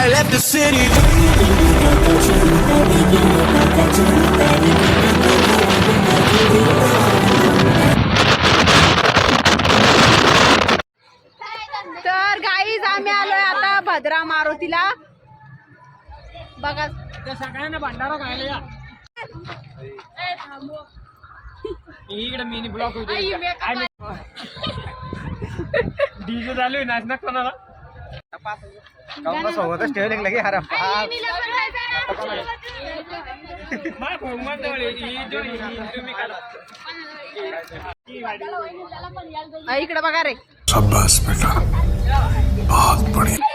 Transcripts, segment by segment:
I left the city. तर guys आम्ही आलोय आता भद्रा मारुतीला. बघा. सगळ्यांना भंडारा खायला या. इकडे मिनी ब्लॉक होते. डीजे चालू आहे नाच ना कोणाला सोबतच ठेवले लगे इकडे बघा रे. शाबाश बेटा. बहुत बढ़िया.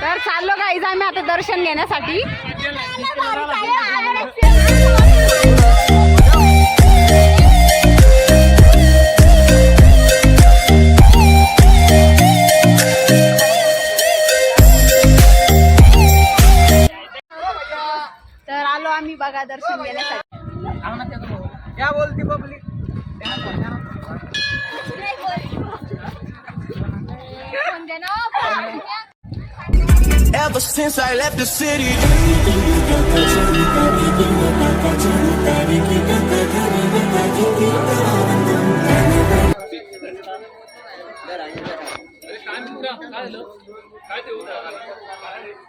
तर चाललो गाईज आम्ही आता दर्शन घेण्यासाठी. आलो आम्ही बघा दर्शन घेण्यासाठी. क्या बोलती public. Ever since I left the city.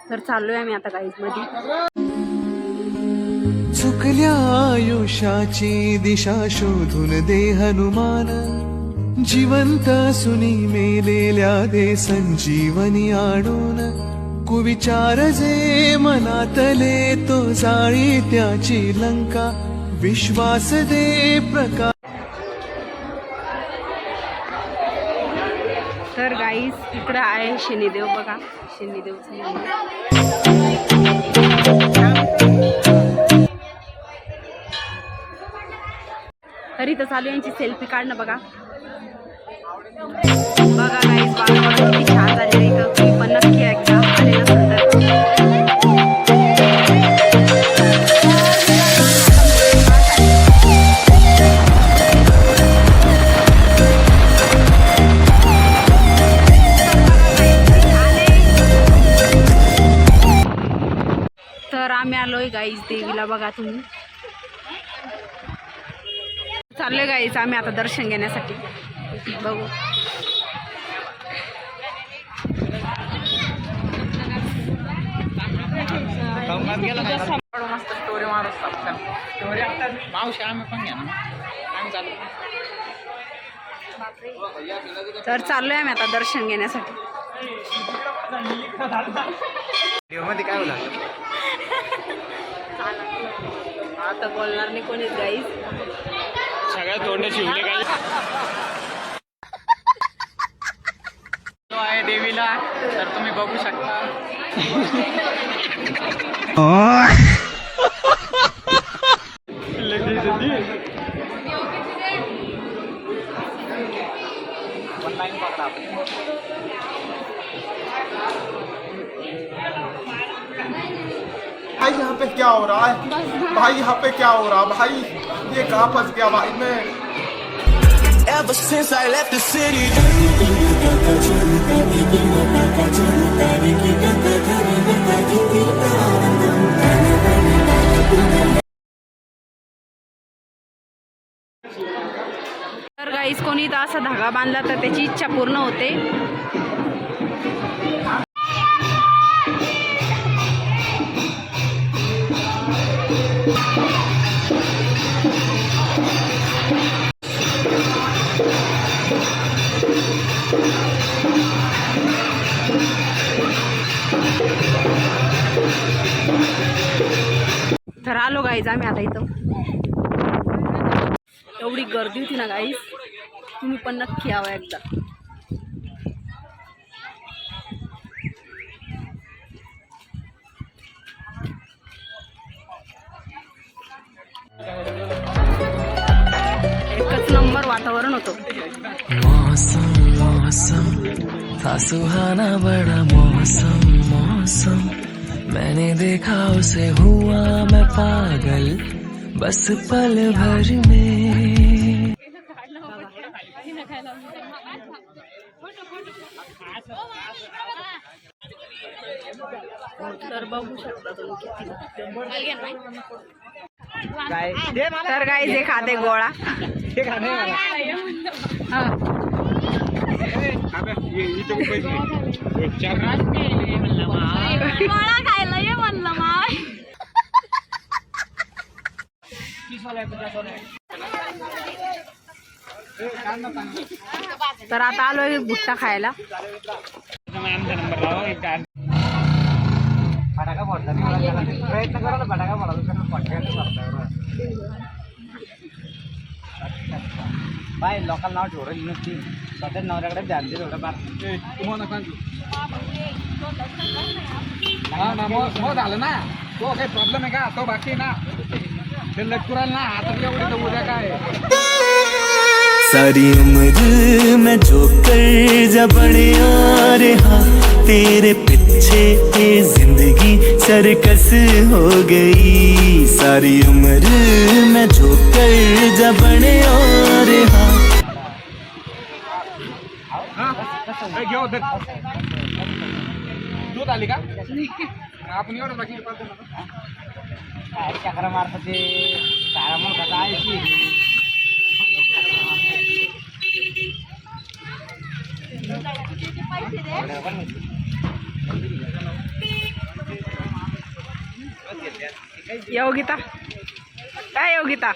तर चाललोय आम्ही आता गाईजमध्ये. चुकल्या आयुष्याची दिशा शोधून दे हनुमान. जिवंत सुनी मेलेल्या दे संजीवनी आणून. कुविचार जे मनातले तो जाळी त्याची लंका. विश्वास दे प्रकाश तर गाईस इकडं आहे शनिदेव बघा. शनिदेवचं मंदिर तर चालू आहे यांची सेल्फी काढणं बघा. बघा गाईज वातावरण किती छान झालेलं आहे तुम्ही पण नक्की एकदा आले नसेल तर तर आम्ही आलोय गाईज देवीला बघा तुम्ही. चाललोय गाईज आम्ही आता दर्शन घेण्यासाठी. बघू. मस्त स्टोरी मारू स्टोरी आता मावशी आम्ही पण घ्या ना आम्ही चालू तर चाललोय आम्ही आता दर्शन घेण्यासाठी. मध्ये काय बोला आता बोलणार नाही कोणीच गाईज सगळ्या तोंड शिवले काही आहे देवीला तर तुम्ही बघू शकता. भाई यहाँ पे क्या हो रहा है? भाई यहाँ पे क्या हो रहा है भाई? ये कहाँ फंस गया भाई मैं Ever since I left the city. तर गाईज कोणी इथं असा धागा बांधला तर त्याची इच्छा पूर्ण होते तर आलो गाईज आम्ही आता इथं. एवढी गर्दी होती ना गाईज तुम्ही पण नक्की यावं एकदा. वातावरण होतं. मौसम मौसम सुहाना बड़ा मौसम मौसम। मैंने देखा उसे हुआ मैं पागल बस पल भर में तर बघू शकता तुम्ही किती काय दे मला तर काही जे खाते गोळा ते खाणे मला हा. गोळा खायला ये तर आता आलोय भुट्टा खायला फटाका त्याला प्रयत्न करा ना फटाका फोडायला बाय लोकांना नाव ठेवलं नसती. स्वतः नवऱ्याकडे ध्यान दे थोडं फार हा झालं ना. तो काही प्रॉब्लेम आहे का? तो बाकी ना. ते लटकुराल ना आता एवढे तर उद्या काय? सारी उम्र मैं जो कर जबड़े आ रहा तेरे पीछे ये ज़िंदगी सरकस हो गई। सारी उम्र मैं जो कर जबड़े आ रहा हा दूध आली का? आपण एवढं बाकी. काय चक्र मारतात ते सारा म्हणतात आयची योगिता काय योगिता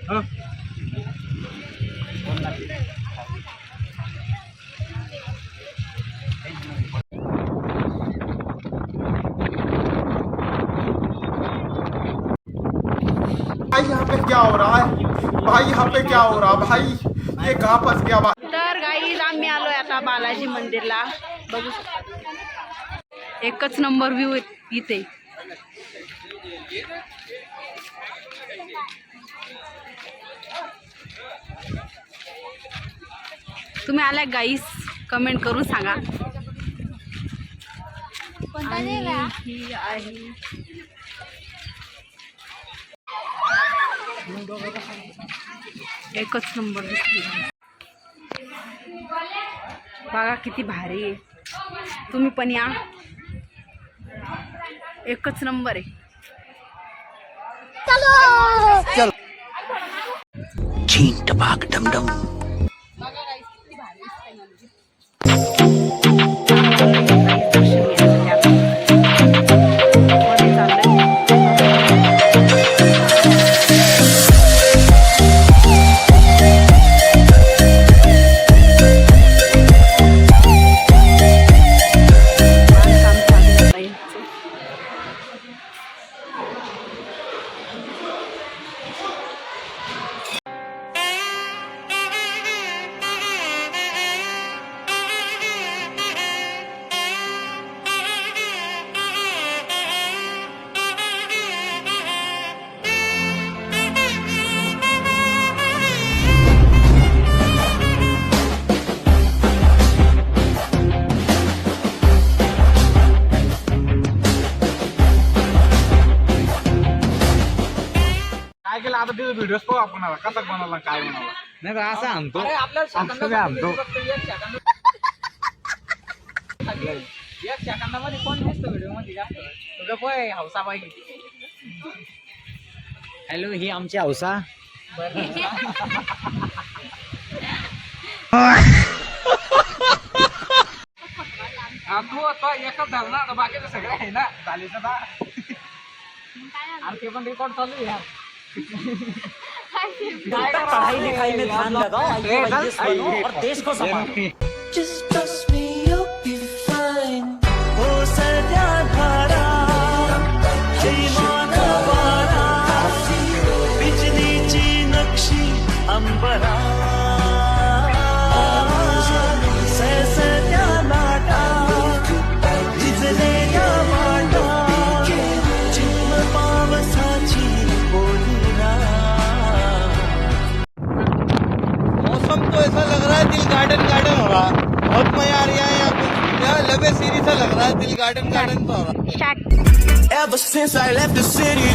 भाई क्या हो रहा है? भाई यहाँ पे क्या हो रहा है? भाई ये कहाँ फंस गया भाई तर गाईज आम्ही आलोय आता बालाजी मंदिरला. बघू शकता. एकच नंबर व्ह्यू इथे. तुम्ही आल्या गाईस कमेंट करून सांगा. ही आहे एकच नंबर दिसली बघा किती भारी आहे. तुम्ही पण या. एकच नंबर आहे. चीन टपाक डम डम. काय केलं आता तिथे व्हिडिओ पाहू आपण आता. कसा बनवला काय बनवला नाही तर असं आणतो. अरे आपल्याला असं बी आणतो. फक्त एक सेकंद एक सेकंदामध्ये कोण दिसतो व्हिडिओमध्ये जास्त. तुझं पोय हौसा पाहिजे? हॅलो ही आमची हौसा. हा, तू तो एकच झाला ना आता बाकीचं सगळं आहे ना चालीचं ना आणि ते पण रेकॉर्ड चालू आहे यार. पढ़ाई लिखाई में ध्यान लगाओ और देश को संभालो सीरी सा लग रहा है दिल गार्डन गार्डन सा हो रहा है start Ever since I left the city